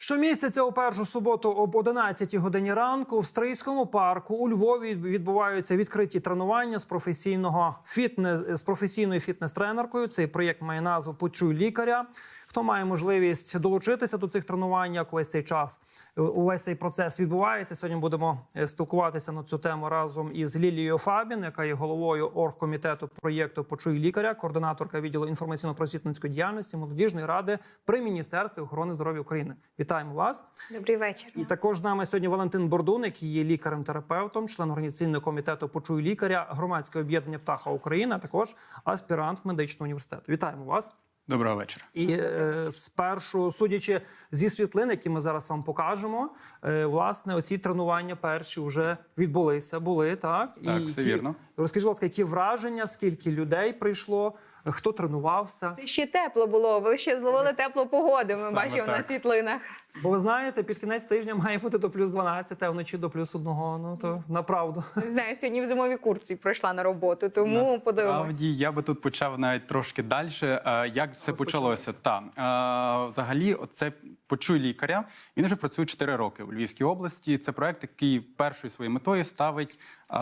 Щомісяця у першу суботу об 11 годині ранку в Стрийському парку у Львові відбуваються відкриті тренування з професійного фітнес з професійною фітнес-тренеркою. Цей проєкт має назву Почуй лікаря. Хто має можливість долучитися до цих тренувань, як увесь цей час е, увесь цей процес відбувається. Сьогодні будемо е, спілкуватися на цю тему разом із Лілією Фабін, яка є головою оргкомітету проєкту Почуй лікаря, координаторка відділу інформаційно-просвітницької діяльності молодіжної ради при міністерстві охорони здоров'я України. Вітаємо вас! Добрий вечір. І також з нами сьогодні Валентин Бордун, який є лікарем-терапевтом, член організаційного комітету Почуй лікаря, громадське об'єднання Птаха Україна, а також аспірант медичного університету. Вітаємо вас! Доброго вечора. І е, спершу, судячи зі світлин, які ми зараз вам покажемо, е, власне, оці тренування перші вже відбулися, були так. Так, все які- вірно. Розкажіть, будь ласка, які враження, скільки людей прийшло, хто тренувався? Це ще тепло було. Ви ще зловили теплу погоду. Ми Саме бачимо на так. світлинах. Бо ви знаєте, під кінець тижня має бути до плюс 12, а вночі до плюс 1. Ну то направду. Не знаю, сьогодні в зимовій куртці пройшла на роботу, тому подивимось. Насправді я би тут почав навіть трошки далі. Е, Як все почалося? Та е, взагалі, оце почуй лікаря. Він вже працює 4 роки у Львівській області. Це проект, який першою своєю метою ставить е,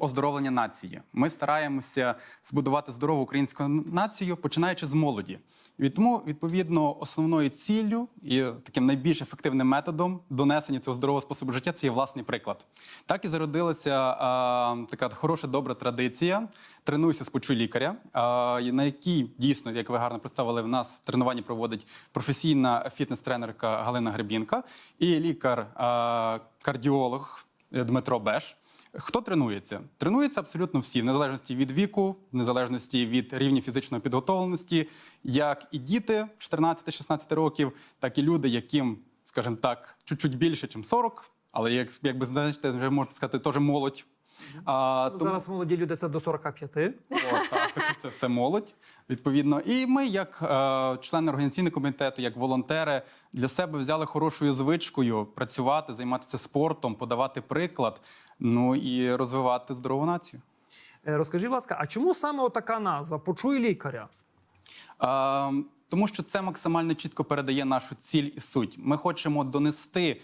оздоровлення нації. Ми стараємося збудувати здорову українську націю, починаючи з молоді. І тому, відповідно, основною ціллю і таким найбільш ефективним методом донесення цього здорового способу життя це є власний приклад. Так і зародилася е, така хороша добра традиція. Тренуйся з почуй лікаря, е, на якій дійсно, як ви гарно представили, в нас тренування проводить професійна фітнес-тренерка Галина Гребінка і лікар-кардіолог Дмитро Беш. Хто тренується? Тренується абсолютно всі, в незалежності від віку, в незалежності від рівня фізичної підготовленості, як і діти 14-16 років, так і люди, яким, скажімо так, чуть-чуть більше, ніж 40, але як, якби знаєте, вже можна сказати, теж молодь. А, тому- Зараз молоді люди це до 45. О, так, так що це все молодь, відповідно. І ми, як е, члени організаційного комітету, як волонтери, для себе взяли хорошою звичкою працювати, займатися спортом, подавати приклад, ну і розвивати здорову націю. Е, Розкажіть, будь ласка, а чому саме така назва Почуй лікаря? Е, тому що це максимально чітко передає нашу ціль і суть. Ми хочемо донести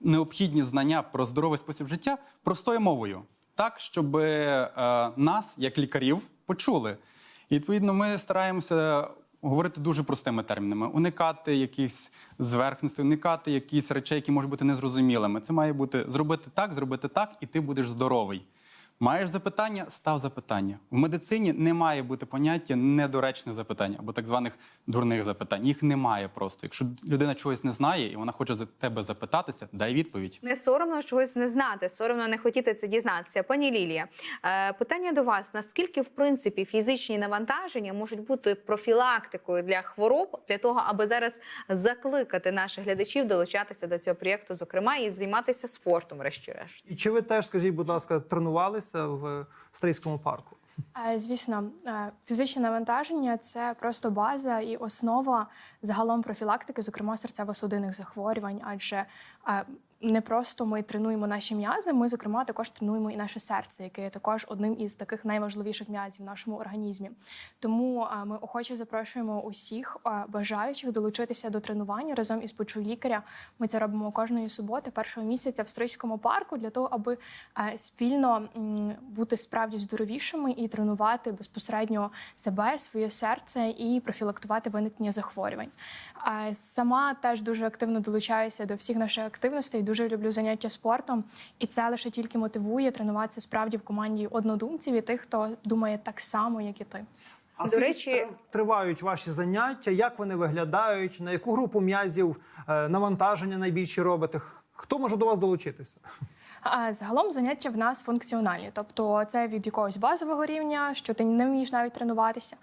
необхідні знання про здоровий спосіб життя простою мовою, так щоб е, нас, як лікарів, почули. І відповідно, ми стараємося. Говорити дуже простими термінами, уникати якихось зверхностей, уникати якісь речей, які можуть бути незрозумілими. Це має бути зробити так, зробити так, і ти будеш здоровий. Маєш запитання, став запитання. В медицині не має бути поняття недоречне запитання або так званих дурних запитань. Їх немає просто. Якщо людина чогось не знає і вона хоче за тебе запитатися, дай відповідь. Не соромно чогось не знати, соромно не хотіти це дізнатися. Пані Лілія, е, питання до вас: наскільки в принципі фізичні навантаження можуть бути профілактикою для хвороб для того, аби зараз закликати наших глядачів долучатися до цього проєкту, зокрема, і займатися спортом, врешті-решт? І чи ви теж, скажіть, будь ласка, тренувалися в Стрийському парку? Е, Звісно, е, фізичне навантаження це просто база і основа загалом профілактики, зокрема серцево-судинних захворювань, адже е, не просто ми тренуємо наші м'язи, ми, зокрема, також тренуємо і наше серце, яке є також одним із таких найважливіших м'язів в нашому організмі. Тому е, ми охоче запрошуємо усіх е, бажаючих долучитися до тренування разом із почуй лікаря. Ми це робимо кожної суботи, першого місяця в Стрийському парку, для того, аби е, спільно бути справді здоровішими і тренувати безпосередньо себе, своє серце і профілактувати виникнення захворювань. Сама теж дуже активно долучаюся до всіх наших активностей. Дуже люблю заняття спортом, і це лише тільки мотивує тренуватися справді в команді однодумців і тих, хто думає так само, як і ти. А До речі- тривають ваші заняття? Як вони виглядають? На яку групу м'язів е, навантаження найбільше робите? Хто може до вас долучитися? Загалом заняття в нас функціональні, тобто це від якогось базового рівня, що ти не вмієш навіть тренуватися,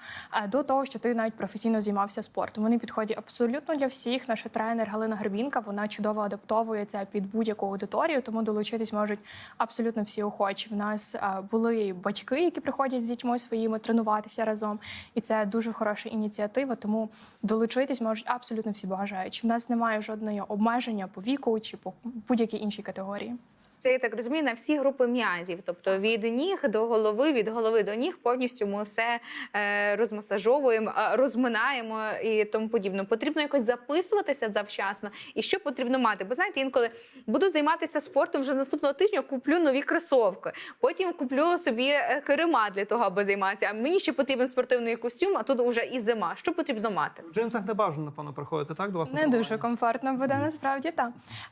до того, що ти навіть професійно займався спортом. Вони підходять абсолютно для всіх. Наша тренер Галина Гребінка вона чудово адаптовується під будь-яку аудиторію, тому долучитись можуть абсолютно всі охочі. В нас були батьки, які приходять з дітьми своїми тренуватися разом, і це дуже хороша ініціатива. Тому долучитись можуть абсолютно всі бажаючі. В нас немає жодного обмеження по віку чи по будь-якій іншій категорії. Це я так розумію на всі групи м'язів, тобто від ніг до голови, від голови до ніг повністю ми все е, розмасажовуємо, е, розминаємо і тому подібне. Потрібно якось записуватися завчасно. І що потрібно мати? Бо знаєте, інколи буду займатися спортом вже наступного тижня, куплю нові кросовки. Потім куплю собі е, керема для того, аби займатися. А мені ще потрібен спортивний костюм, а тут вже і зима. Що потрібно мати? В джинсах не бажано, напевно, приходити так до вас Не дуже комфортно буде насправді так.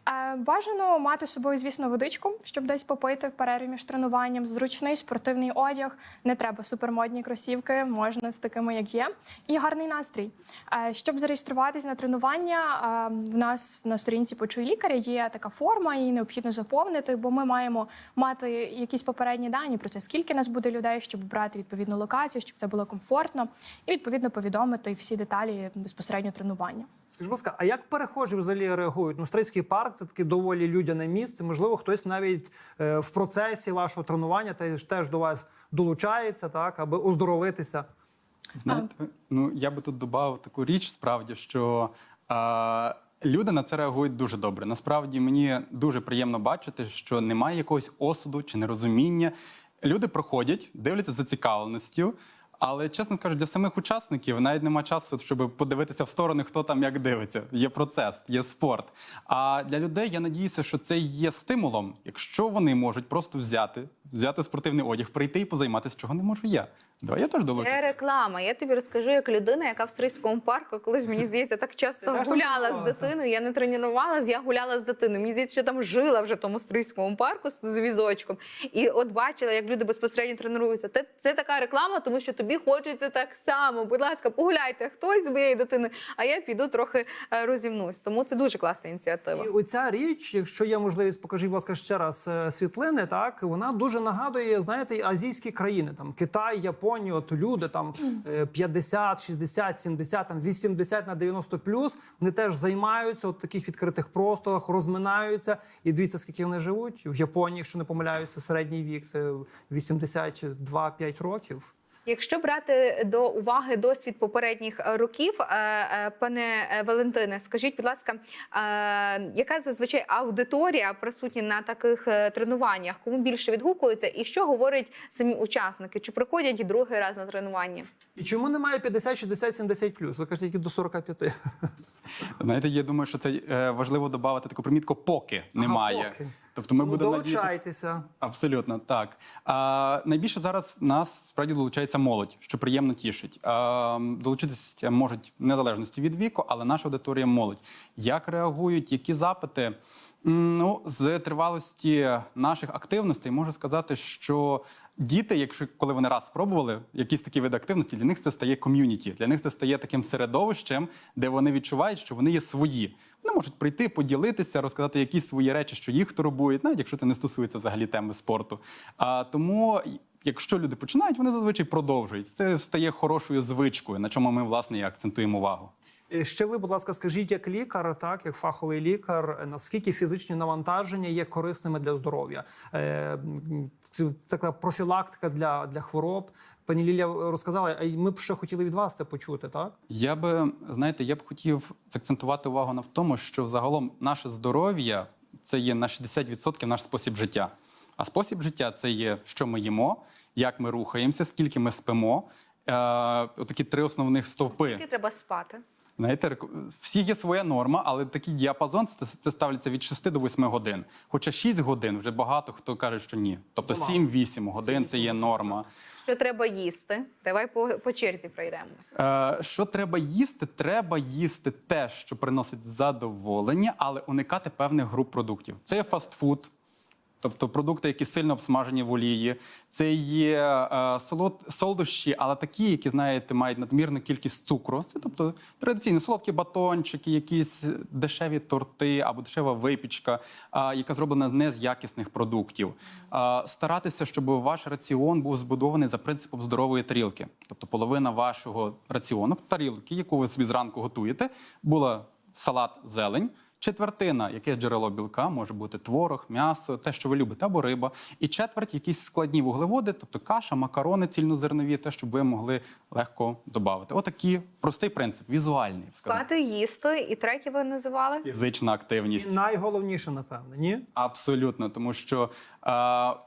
Е, бажано мати з собою, звісно, водичку, щоб десь попити в перерві між тренуванням. Зручний спортивний одяг, не треба супермодні кросівки, можна з такими, як є. І гарний настрій. Е, щоб зареєструватись на тренування, е, в нас на сторінці «Почуй лікаря є така форма, її необхідно заповнити, бо ми маємо мати якісь попередні дані про це, скільки нас буде людей, щоб брати відповідну локацію, щоб це було комфортно, і відповідно повідомити всі деталі безпосередньо тренування. Скажіть, будь ласка, а як перехожі взагалі реагують? Ну, Стрийський парк це таке доволі людяне місце. Можливо, хтось навіть е, в процесі вашого тренування теж, теж до вас долучається, так, аби оздоровитися. Знаєте, ну я би тут додав таку річ, справді, що е, люди на це реагують дуже добре. Насправді мені дуже приємно бачити, що немає якогось осуду чи нерозуміння. Люди проходять, дивляться з зацікавленістю. Але чесно кажу, для самих учасників навіть нема часу, щоб подивитися в сторони, хто там як дивиться. Є процес, є спорт. А для людей я надіюся, що це є стимулом, якщо вони можуть просто взяти, взяти спортивний одяг, прийти і позайматися, чого не можу я. Давай я теж Це долучуся. реклама. Я тобі розкажу як людина, яка в стрийському парку, колись мені здається, так часто Ти теж там гуляла з тренувалася? дитиною. Я не тренувалась, я гуляла з дитиною. Мені здається, що там жила вже в тому стрийському парку з, з візочком. І от бачила, як люди безпосередньо тренуються. Це, це така реклама, тому що тобі хочеться так само. Будь ласка, погуляйте хтось з моєю дитиною, а я піду трохи е, розімнусь. Тому це дуже класна ініціатива. І оця річ, якщо є можливість, покажіть, будь ласка, ще раз е, світлини, так вона дуже нагадує, знаєте, і азійські країни, там Китай, Японію, от люди там е, 50, 60, 70, там 80 на 90 плюс, вони теж займаються от таких відкритих просторах, розминаються. І дивіться, скільки вони живуть. В Японії, якщо не помиляюся, середній вік це 82-5 років. Якщо брати до уваги досвід попередніх е, років, е, е, пане Валентине, скажіть, будь ласка, яка зазвичай аудиторія присутня на таких тренуваннях? Кому більше відгукується, і що говорять самі учасники? Чи приходять і другий раз на тренування? І чому немає 50, 60, 70 плюс? Ви кажете, тільки до 45. Знаєте, я думаю, що це важливо додати таку примітку, поки немає. поки. Тобто ми Ну, будемо надіяти. Абсолютно так. А, найбільше зараз нас справді долучається молодь, що приємно тішить. А, долучитися можуть в незалежності від віку, але наша аудиторія молодь. Як реагують, які запити? Ну, з тривалості наших активностей можу сказати, що діти, якщо коли вони раз спробували якісь такі види активності, для них це стає ком'юніті. Для них це стає таким середовищем, де вони відчувають, що вони є свої. Вони можуть прийти, поділитися, розказати якісь свої речі, що їх турбують, навіть якщо це не стосується взагалі теми спорту. А тому. Якщо люди починають, вони зазвичай продовжують. Це стає хорошою звичкою, на чому ми власне і акцентуємо увагу. Е, Ще ви, будь ласка, скажіть, як лікар, так як фаховий лікар, е, наскільки фізичні навантаження є корисними для здоров'я? Е, Це така профілактика для, для хвороб. Пані Лілія розказала, а й ми б ще хотіли від вас це почути, так? Я би знаєте, я б хотів закцентувати увагу на тому, що загалом наше здоров'я це є на 60% наш спосіб життя. А спосіб життя це є, що ми їмо, як ми рухаємося, скільки ми спимо. Е, отакі три основних стовпи. Скільки треба спати? Знаєте, всі є своя норма, але такий діапазон це, це ставляться від 6 до 8 годин. Хоча 6 годин вже багато хто каже, що ні. Тобто Замало. 7-8 годин це є норма. Що треба їсти? Давай по, по черзі пройдемось. Е, що треба їсти? Треба їсти те, що приносить задоволення, але уникати певних груп продуктів. Це є фастфуд. Тобто продукти, які сильно обсмажені в олії, це є е, солод, солодощі, але такі, які знаєте, мають надмірну кількість цукру. Це тобто традиційні солодкі батончики, якісь дешеві торти або дешева випічка, е, яка зроблена не з якісних продуктів. Е, старатися, щоб ваш раціон був збудований за принципом здорової тарілки. Тобто половина вашого раціону, тарілки, яку ви собі зранку готуєте, була салат, зелень. Четвертина, яке джерело білка, може бути творог, м'ясо, те, що ви любите, або риба. І четверть якісь складні вуглеводи, тобто каша, макарони цільнозернові, те, щоб ви могли легко додати. Отакий простий принцип, візуальний. Спати, їсти і треки ви називали? Фізична активність. І найголовніше, напевно, ні? Абсолютно, тому що е,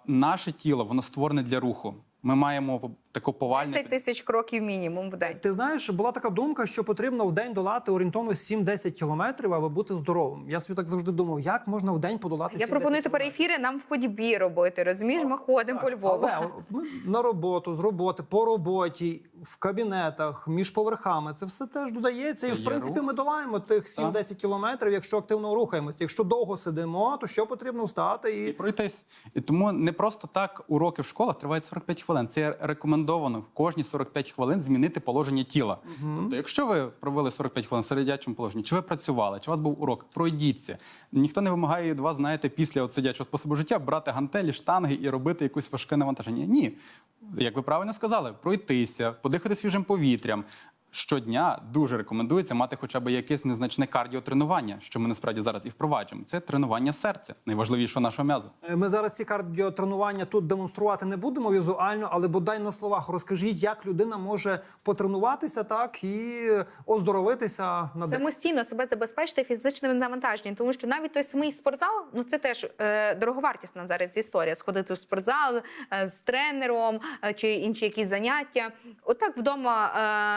наше тіло воно створене для руху. Ми маємо по- таку повальну 10 тисяч кроків мінімум в день. Ти знаєш, була така думка, що потрібно в день долати орієнтовно 7-10 кілометрів, аби бути здоровим. Я собі так завжди думав, як можна в день подолати Я 7-10 пропоную тепер ефіри нам в ходьбі робити. Розумієш, ми ходимо по Львову. Але ми на роботу, з роботи, по роботі, в кабінетах, між поверхами. Це все теж додається. Це і в принципі рух. ми долаємо тих 7-10 кілометрів, якщо активно рухаємося. Якщо довго сидимо, то що потрібно встати і і пройтись. І тому не просто так уроки в школах тривають 45 хвилин. Це рекомендовано кожні 45 хвилин змінити положення тіла. Тобто, якщо ви провели 45 хвилин в середячому положенні, чи ви працювали, чи у вас був урок, пройдіться. Ніхто не вимагає від вас, знаєте, після от сидячого способу життя брати гантелі, штанги і робити якусь важке навантаження. Ні, як ви правильно сказали, пройтися, подихати свіжим повітрям. Щодня дуже рекомендується мати хоча б якесь незначне кардіотренування, що ми насправді зараз і впроваджуємо. Це тренування серця, найважливішого нашого м'язу. Е, Ми зараз ці кардіотренування тут демонструвати не будемо візуально, але бодай на словах розкажіть, як людина може потренуватися так і оздоровитися на. Самостійно себе забезпечити фізичним навантаженням, тому що навіть той самий спортзал, ну це теж е, дороговартісна зараз історія. Сходити в спортзал е, з тренером е, чи інші якісь заняття. Отак вдома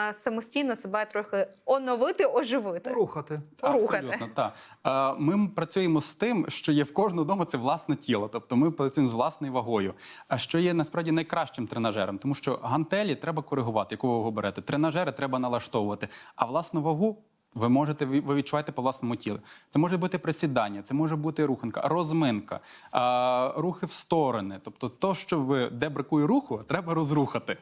е, самостійно себе трохи оновити, оживити. Порухати. Порухати. Абсолютно, так. Е, Ми працюємо з тим, що є в кожного вдома, це власне тіло. Тобто ми працюємо з власною вагою. А що є насправді найкращим тренажером, тому що гантелі треба коригувати, яку вагу берете. Тренажери треба налаштовувати. А власну вагу. Ви можете ви відчуваєте по власному тілу. Це може бути присідання, це може бути руханка, розминка, рухи в сторони. Тобто, то, що ви де бракує руху, треба розрухати.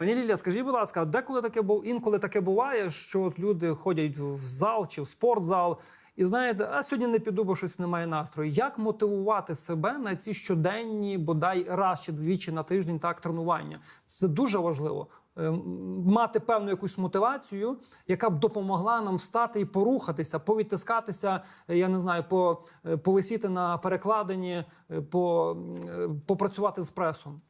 Пані Лілія, скажіть, будь ласка, деколи таке бу- інколи таке буває, що от люди ходять в зал чи в спортзал. І знаєте, а сьогодні не піду, бо щось немає настрою. Як мотивувати себе на ці щоденні, бодай раз чи двічі на тиждень так тренування? Це дуже важливо. Е, Мати певну якусь мотивацію, яка б допомогла нам встати і порухатися, повідтискатися, е, я не знаю, по, е, повисіти на перекладині, по, попрацювати з пресом.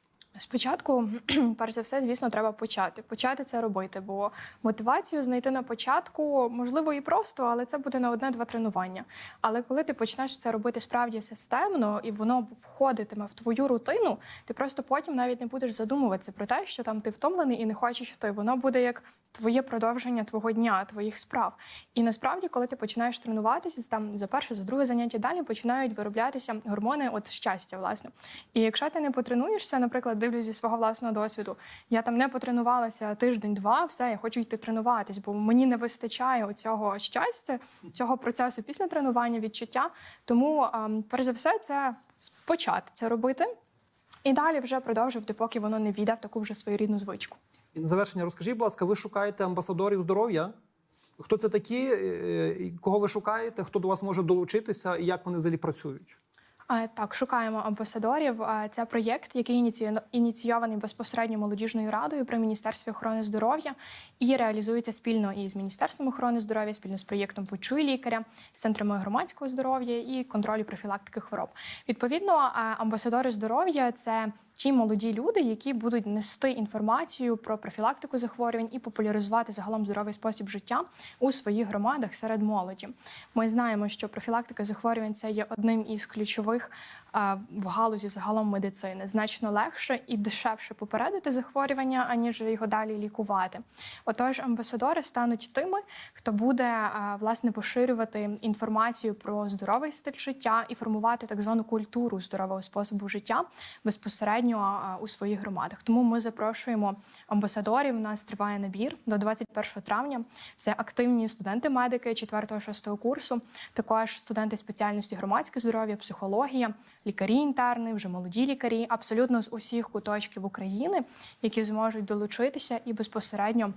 Спочатку, перш за все, звісно, треба почати. Почати це робити, бо мотивацію знайти на початку можливо і просто, але це буде на одне-два тренування. Але коли ти почнеш це робити справді системно і воно входитиме в твою рутину, ти просто потім навіть не будеш задумуватися про те, що там ти втомлений і не хочеш йти. Воно буде як твоє продовження твого дня, твоїх справ. І насправді, коли ти починаєш тренуватися, там за перше, за друге заняття далі починають вироблятися гормони от щастя, власне. І якщо ти не потренуєшся, наприклад, дивлюсь зі свого власного досвіду, я там не потренувалася тиждень-два, все, я хочу йти тренуватись, бо мені не вистачає оцього щастя, цього процесу після тренування, відчуття. Тому, ем, перш за все, це почати це робити. І далі вже продовжувати, поки воно не війде в таку вже своєрідну звичку. І на завершення розкажіть, будь ласка, ви шукаєте амбасадорів здоров'я? Хто це такі? е, Кого ви шукаєте? Хто до вас може долучитися і як вони взагалі працюють? Так, шукаємо амбасадорів. Це проєкт, який ініційований безпосередньо молодіжною радою при міністерстві охорони здоров'я і реалізується спільно із міністерством охорони здоров'я, спільно з проєктом Почуй лікаря, з центрами громадського здоров'я і контролю профілактики хвороб. Відповідно, амбасадори здоров'я це ті молоді люди, які будуть нести інформацію про профілактику захворювань і популяризувати загалом здоровий спосіб життя у своїх громадах серед молоді. Ми знаємо, що профілактика захворювань це є одним із ключових в галузі загалом медицини. Значно легше і дешевше попередити захворювання, аніж його далі лікувати. Отож, амбасадори стануть тими, хто буде власне поширювати інформацію про здоровий стиль життя і формувати так звану культуру здорового способу життя безпосередньо а, у своїх громадах. Тому ми запрошуємо амбасадорів. У нас триває набір до 21 травня. Це активні студенти-медики 4-6 курсу, також студенти спеціальності громадське здоров'я, психологія, лікарі-інтерни, вже молоді лікарі, абсолютно з усіх куточків України, які зможуть долучитися і безпосередньо.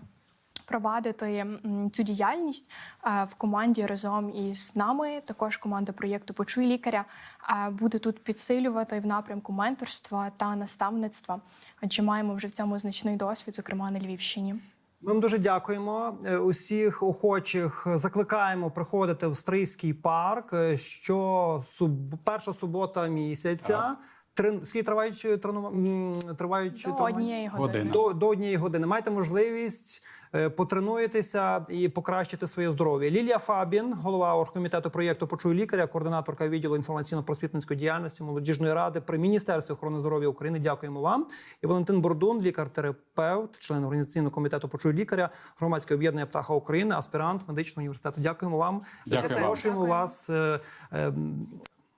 Провадити цю діяльність е, в команді разом із нами. Також команда проєкту Почуй лікаря е, буде тут підсилювати в напрямку менторства та наставництва, адже маємо вже в цьому значний досвід, зокрема на Львівщині. Ми вам дуже дякуємо. Е, Усіх охочих закликаємо приходити в Стрийський парк. Що суб... перша субота місяця. Трен... Скільки тривають тренування? Тривають До однієї години. До, до однієї години. Маєте можливість е, потренуєтеся і покращити своє здоров'я. Лілія Фабін, голова оргкомітету проєкту Почуй лікаря, координаторка відділу інформаційно-просвітницької діяльності молодіжної ради при міністерстві охорони здоров'я України. Дякуємо вам. І Валентин Бордун, лікар-терапевт, член організаційного комітету Почуй лікаря, громадське об'єднання Птаха України, аспірант медичного університету. Дякуємо вам. Дякую вам. Запрошуємо Дякую. вас.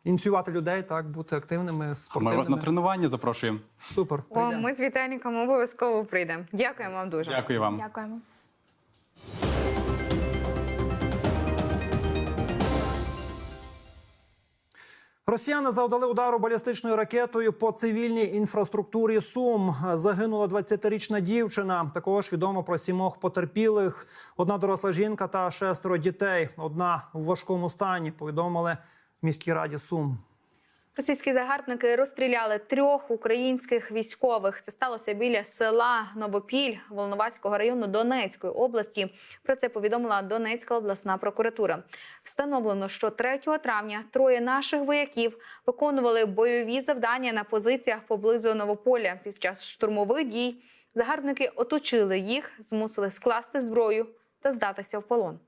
Ініціювати людей, так бути активними, А Ми вас на тренування запрошуємо. Супер. О, прийдемо. ми з Віталіком обов'язково прийдемо. Дякуємо вам дуже. Дякую вам. Дякуємо. Росіяни завдали удару балістичною ракетою по цивільній інфраструктурі Сум. Загинула 20-річна дівчина. Також відомо про сімох потерпілих. Одна доросла жінка та шестеро дітей. Одна в важкому стані. Повідомили міській раді Сум. Російські загарбники розстріляли трьох українських військових. Це сталося біля села Новопіль Волноваського району Донецької області. Про це повідомила Донецька обласна прокуратура. Встановлено, що 3 травня троє наших вояків виконували бойові завдання на позиціях поблизу Новополя. Під час штурмових дій загарбники оточили їх, змусили скласти зброю та здатися в полон.